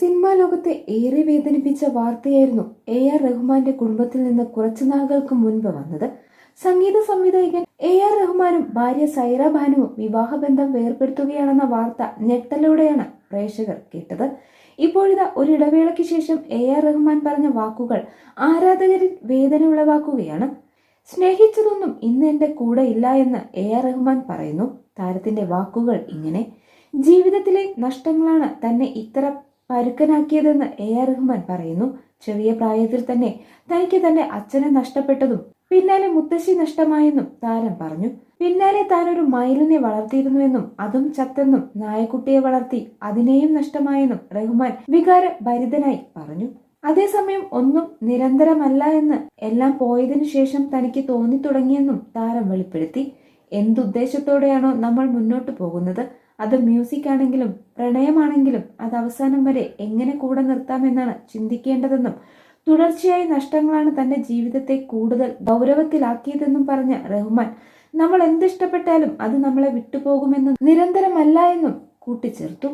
Cinema ലോകത്തെ ഏറെ വേദനിപ്പിച്ച വാർത്തയായിരുന്നു എ ആർ റഹ്മാന്റെ കുടുംബത്തിൽ നിന്ന് കുറച്ചു നാളുകൾക്ക് മുൻപ് വന്നത്. സംഗീത സംവിധായകൻ എ ആർ റഹ്മാനും ഭാര്യ സൈറ ബാനുവും വിവാഹബന്ധം വേർപെടുത്തുകയാണെന്ന വാർത്ത ഞെട്ടലോടെയാണ് പ്രേക്ഷകർ കേട്ടത്. ഇപ്പോഴിതാ ഒരു ഇടവേളയ്ക്ക് ശേഷം എ ആർ റഹ്മാൻ പറഞ്ഞ വാക്കുകൾ ആരാധകരിൽ വേദന ഉളവാക്കുകയാണ്. സ്നേഹിച്ചതൊന്നും ഇന്ന് എന്റെ കൂടെ ഇല്ല എന്ന് എ ആർ റഹ്മാൻ പറയുന്നു. താരത്തിന്റെ വാക്കുകൾ ഇങ്ങനെ. ജീവിതത്തിലെ നഷ്ടങ്ങളാണ് തന്നെ ഇത്ര പരുക്കനാക്കിയതെന്ന് എ ആർ റഹ്മാൻ പറയുന്നു. ചെറിയ പ്രായത്തിൽ തന്നെ തനിക്ക് തന്റെ അച്ഛനെ നഷ്ടപ്പെട്ടതും പിന്നാലെ മുത്തശ്ശി നഷ്ടമായെന്നും താരം പറഞ്ഞു. പിന്നാലെ താൻ ഒരു മയിലിനെ വളർത്തിയിരുന്നുവെന്നും അതും ചത്തെന്നും നായക്കുട്ടിയെ വളർത്തി അതിനെയും നഷ്ടമായെന്നും റഹ്മാൻ വികാര ഭരിതനായി പറഞ്ഞു. അതേസമയം ഒന്നും നിരന്തരമല്ല എന്ന് എല്ലാം പോയതിനു ശേഷം തനിക്ക് തോന്നി തുടങ്ങിയെന്നും താരം വെളിപ്പെടുത്തി. എന്തുദ്ദേശത്തോടെയാണോ നമ്മൾ മുന്നോട്ട് പോകുന്നത്? അത് മ്യൂസിക് ആണെങ്കിലും പ്രണയമാണെങ്കിലും അത് അവസാനം വരെ എങ്ങനെ കൂടെ നിർത്താമെന്നാണ് ചിന്തിക്കേണ്ടതെന്നും തുടർച്ചയായി നഷ്ടങ്ങളാണ് തന്റെ ജീവിതത്തെ കൂടുതൽ ഗൗരവത്തിലാക്കിയതെന്നും പറഞ്ഞ റഹ്മാൻ നമ്മൾ എന്തിഷ്ടപ്പെട്ടാലും അത് നമ്മളെ വിട്ടുപോകുമെന്നും നിരന്തരമല്ല എന്നും കൂട്ടിച്ചേർത്തു.